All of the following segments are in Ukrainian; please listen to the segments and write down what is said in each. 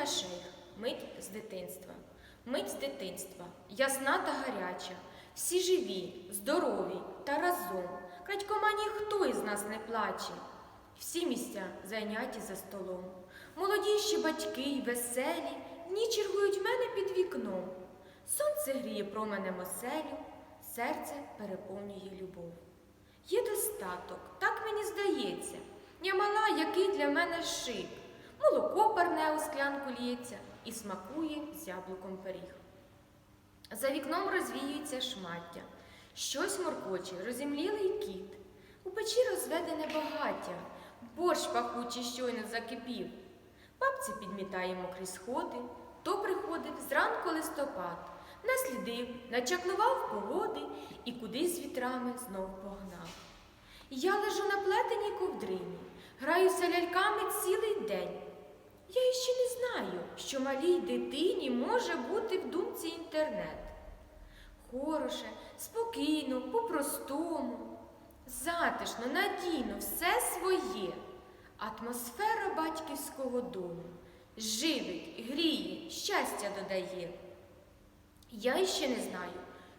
Ольга Шейх. Мить з дитинства. Мить з дитинства, ясна та гаряча. Всі живі, здорові та разом. Крадькома ніхто із нас не плаче. Всі місця зайняті за столом. Молодіші батьки й веселі, дні чергують мене під вікном. Сонце гріє променем оселю, серце переповнює любов. Є достаток, так мені здається. Я мала, який для мене шик. Молоко парне у склянку лється і смакує з яблуком пиріг. За вікном розвіюється шмаття, щось моркоче, розімлілий кіт. У печі розведене багаття, борщ пахучий щойно закипів. Бабця підмітає мокрі сходи, то приходив зранку листопад, наслідив, начаклував погоди і кудись вітрами знов погнав. Я лежу на плетеній ковдрині, граюся ляльками цілий день. Я іще не знаю, що малій дитині може бути в думці інтернет. Хороше, спокійно, по-простому, затишно, надійно, все своє. Атмосфера батьківського дому живить, гріє, щастя додає. Я іще не знаю,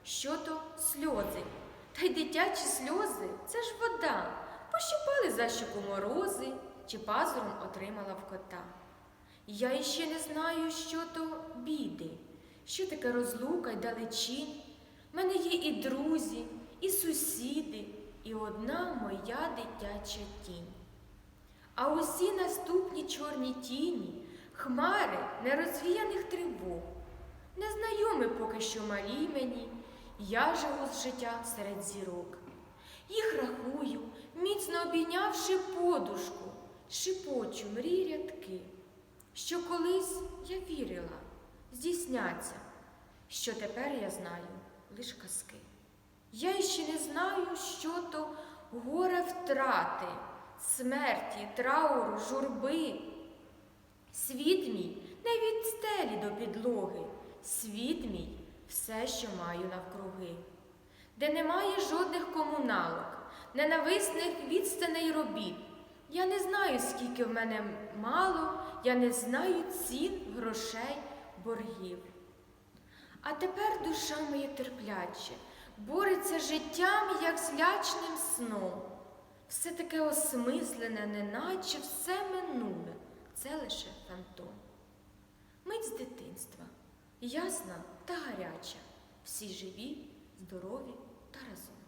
що то сльози. Та й дитячі сльози це ж вода. Пощипали за щоку морози чи пазуром отримала в кота. Я іще не знаю, що то біди, що таке розлука й далечин. В мене є і друзі, і сусіди, і одна моя дитяча тінь. А усі наступні чорні тіні, хмари нерозвіяних тривог, незнайомі поки що малі мені, я живу з життя серед зірок. Їх рахую, міцно обійнявши подушку, шипочу мрій рядки, що колись я вірила, здійсняться, що тепер я знаю лиш казки. Я іще не знаю, що то горе втрати, смерті, трауру, журби. Світ мій не від стелі до підлоги, світ мій все, що маю навкруги, де немає жодних комуналок, ненависних відстаней робіт. Я не знаю, скільки в мене мало, я не знаю цін, грошей, боргів. А тепер душа моя терпляче, бореться життям, як з лячним сном. Все таке осмислене, неначе все минуле, це лише фантом. Мить з дитинства, ясна та гаряча, всі живі, здорові та разом.